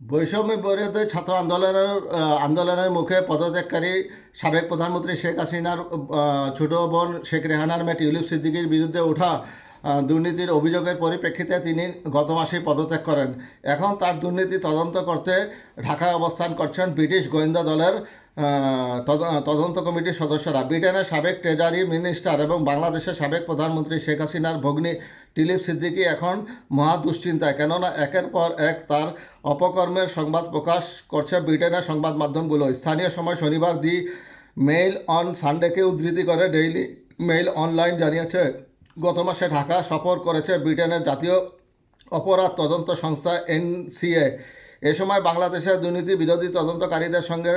বৈষম্য বিরোধী ছাত্র আন্দোলনের আন্দোলনের মুখে পদত্যাগকারী সাবেক প্রধানমন্ত্রী শেখ হাসিনার ছোট বোন শেখ রেহানার মেয়ে টিউলিপ সিদ্দিকির বিরুদ্ধে ওঠা দুর্নীতির অভিযোগের পরিপ্রেক্ষিতে তিনি গত মাসে পদত্যাগ করেন। এখন তার দুর্নীতি তদন্ত করতে ঢাকায় অবস্থান করছেন ব্রিটিশ গোয়েন্দা দলের তদ- তদন্ত কমিটির সদস্যরা। ব্রিটেনের সাবেক ট্রেজারি মিনিস্টার এবং বাংলাদেশের সাবেক প্রধানমন্ত্রী শেখ হাসিনার ভগ্নী টিলিপ সিদ্দিকী এখন মহা দুশ্চিন্তায় কেননা একের পর এক তার অপকর্মের সংবাদ প্রকাশ করছে ব্রিটেনের সংবাদ মাধ্যমগুলো। স্থানীয় সময় শনিবার দি মেইল অন সানডেকে উদ্ধৃতি করে ডেইলি মেইল অনলাইন জানিয়েছে, গত মাসে ঢাকা সফর করেছে ব্রিটেনের জাতীয় অপরাধ তদন্ত সংস্থা এনসিএ। এ সময় বাংলাদেশের দুর্নীতি বিরোধী তদন্তকারীদের সঙ্গে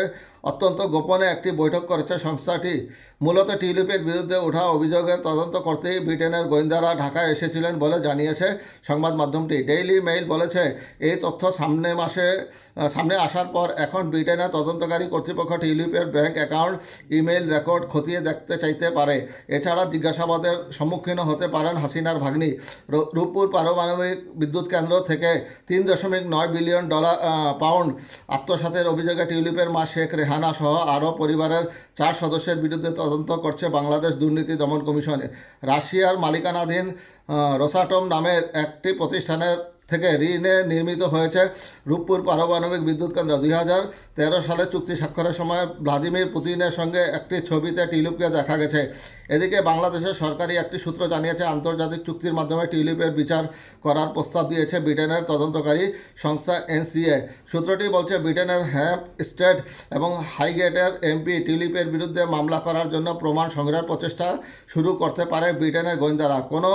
অত্যন্ত গোপনে একটি বৈঠক করেছে সংস্থাটি। মূলত টিউলিপের বিরুদ্ধে ওঠা অভিযোগের তদন্ত করতেই ব্রিটেনের গোয়েন্দারা ঢাকায় এসেছিলেন বলে জানিয়েছে সংবাদ মাধ্যমটি। ডেইলি মেইল বলেছে, এই তথ্য সামনে মাসে সামনে আসার পর এখন ব্রিটেনের তদন্তকারী কর্তৃপক্ষ টিউলিপের ব্যাংক অ্যাকাউন্ট, ইমেইল রেকর্ড খতিয়ে দেখতে চাইতে পারে। এছাড়া জিজ্ঞাসাবাদের সম্মুখীন হতে পারেন হাসিনার ভাগ্নি। রূপপুর পারমাণবিক বিদ্যুৎ কেন্দ্র থেকে তিন দশমিক নয় বিলিয়ন ডলার পাউন্ড আত্মসাতের অভিযোগে টিউলিপের মা শেখ সহ আরও পরিবারের চার সদস্যের বিরুদ্ধে তদন্ত করছে বাংলাদেশ দুর্নীতি দমন কমিশনে। রাশিয়ার মালিকানাধীন রোসাটম নামের একটি প্রতিষ্ঠানের থেকে ঋণে নির্মিত হয়েছে রূপপুর পারমাণবিক বিদ্যুৎ কেন্দ্র। দুই হাজার তেরো সালে চুক্তি স্বাক্ষরের সময় ভ্লাদিমির পুতিনের সঙ্গে একটি ছবিতে টিউলিপকে দেখা গেছে। এদিকে বাংলাদেশের সরকারি একটি সূত্র জানিয়েছে, আন্তর্জাতিক চুক্তির মাধ্যমে টিউলিপের বিচার করার প্রস্তাব দিয়েছে ব্রিটেনের তদন্তকারী সংস্থা এনসিএ। সূত্রটি বলছে, ব্রিটেনের হ্যাম্প স্টেট এবং হাইগেটের এমপি টিউলিপের বিরুদ্ধে মামলা করার জন্য প্রমাণ সংগ্রহের প্রচেষ্টা শুরু করতে পারে ব্রিটেনের গোয়েন্দারা। কোনো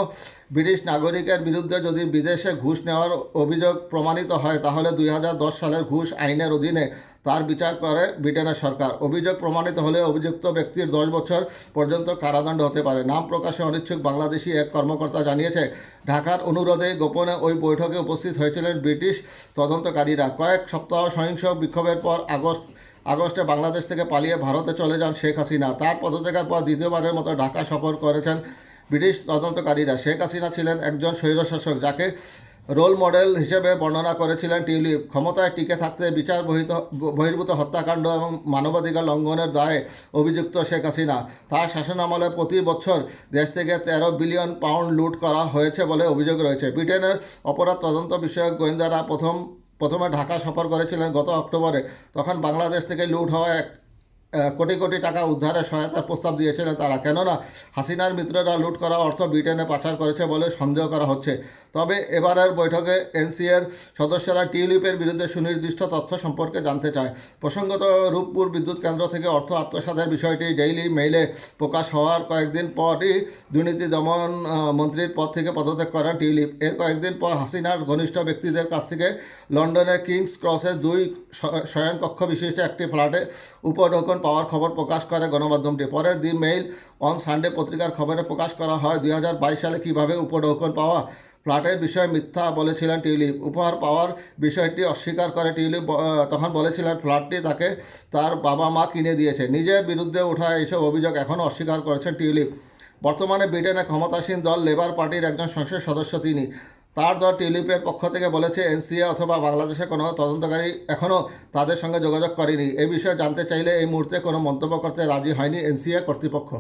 ব্রিটিশ নাগরিকের বিরুদ্ধে যদি বিদেশে ঘুষ নেওয়ার অভিযোগ প্রমাণিত হয়, তাহলে দুই হাজার দশ সালের ঘুষ আইনের অধীনে তার বিচার করে ব্রিটেনের সরকার। অভিযোগ প্রমাণিত হলে অভিযুক্ত ব্যক্তির দশ বছর পর্যন্ত কারাদণ্ড হতে পারে। নাম প্রকাশে অনিচ্ছুক বাংলাদেশি এক কর্মকর্তা জানিয়েছে, ঢাকার অনুরোধে গোপনে ওই বৈঠকে উপস্থিত হয়েছিলেন ব্রিটিশ তদন্তকারীরা। কয়েক সপ্তাহ সহিংস বিক্ষোভের পর আগস্ট, আগস্টে বাংলাদেশ থেকে পালিয়ে ভারতে চলে যান শেখ হাসিনা। তার পদত্যাগের পর দ্বিতীয়বারের মতো ঢাকা সফর করেছেন ব্রিটিশ তদন্তকারীরা শেখ হাসিনা ছিলেন একজন স্বৈরশাসক যাকে রোল মডেল হিসেবে বর্ণনা করেছিলেন টিউলিপ। ক্ষমতায় টিকে থাকতে বিচার বহিত বহির্ভূত হত্যাকাণ্ড এবং মানবাধিকার লঙ্ঘনের দায়ে অভিযুক্ত শেখ হাসিনা। তার শাসনামলে প্রতি বছর দেশ থেকে তেরো বিলিয়ন পাউন্ড লুট করা হয়েছে বলে অভিযোগ রয়েছে। ব্রিটেনের অপরাধ তদন্ত বিষয়ক গোয়েন্দারা প্রথম প্রথমে ঢাকা সফর করেছিলেন গত অক্টোবরে। তখন বাংলাদেশ থেকে লুট হওয়া এক কোটি কোটি টাকা উদ্ধারে সহায়তার প্রস্তাব দিয়েছিলেন তারা। কেননা হাসিনার মিত্ররা লুট করা অর্থ ব্রিটেনে পাচার করেছে বলে সন্দেহ করা হচ্ছে। তবে এবারের বৈঠকে এনসিএর সদস্যরা টিউলিপের বিরুদ্ধে সুনির্দিষ্ট তথ্য সম্পর্কে জানতে চায়। প্রসঙ্গত, রূপপুর বিদ্যুৎ কেন্দ্র থেকে অর্থ আত্মসাতের বিষয়টি ডেইলি মেইলে প্রকাশ হওয়ার কয়েকদিন পরই দুর্নীতি দমন মন্ত্রীর পদ থেকে পদত্যাগ করেন টিউলিপ। এর কয়েকদিন পর হাসিনার ঘনিষ্ঠ ব্যক্তিদের কাছ থেকে লন্ডনের কিংস ক্রসের দুই শয়নকক্ষ বিশিষ্ট একটি ফ্ল্যাটে উপঢৌকন পাওয়ার খবর প্রকাশ করে গণমাধ্যমটি। পরে দি মেইল অন সানডে পত্রিকার খবরে প্রকাশ করা হয়, দুই হাজার বাইশ সালে কীভাবে উপঢৌকন পাওয়া ফ্ল্যাটের বিষয়ে মিথ্যা বলেছিলেন টিউলিপ। উপহার পাওয়ার বিষয়টি অস্বীকার করে টিউলিপ তখন বলেছিলেন ফ্ল্যাটটি তাকে তার বাবা মা কিনে দিয়েছে। নিজের বিরুদ্ধে ওঠা এইসব অভিযোগ এখনও অস্বীকার করেছেন টিউলিপ। বর্তমানে ব্রিটেনে ক্ষমতাসীন দল লেবার পার্টির একজন সংসদ সদস্য তিনি। তার দল টিউলিপের পক্ষ থেকে বলেছে, এনসিএ অথবা বাংলাদেশে কোনো তদন্তকারী এখনও তাদের সঙ্গে যোগাযোগ করেনি। এ বিষয়ে জানতে চাইলে এই মুহূর্তে কোনো মন্তব্য করতে রাজি হয়নি এনসিএ কর্তৃপক্ষ।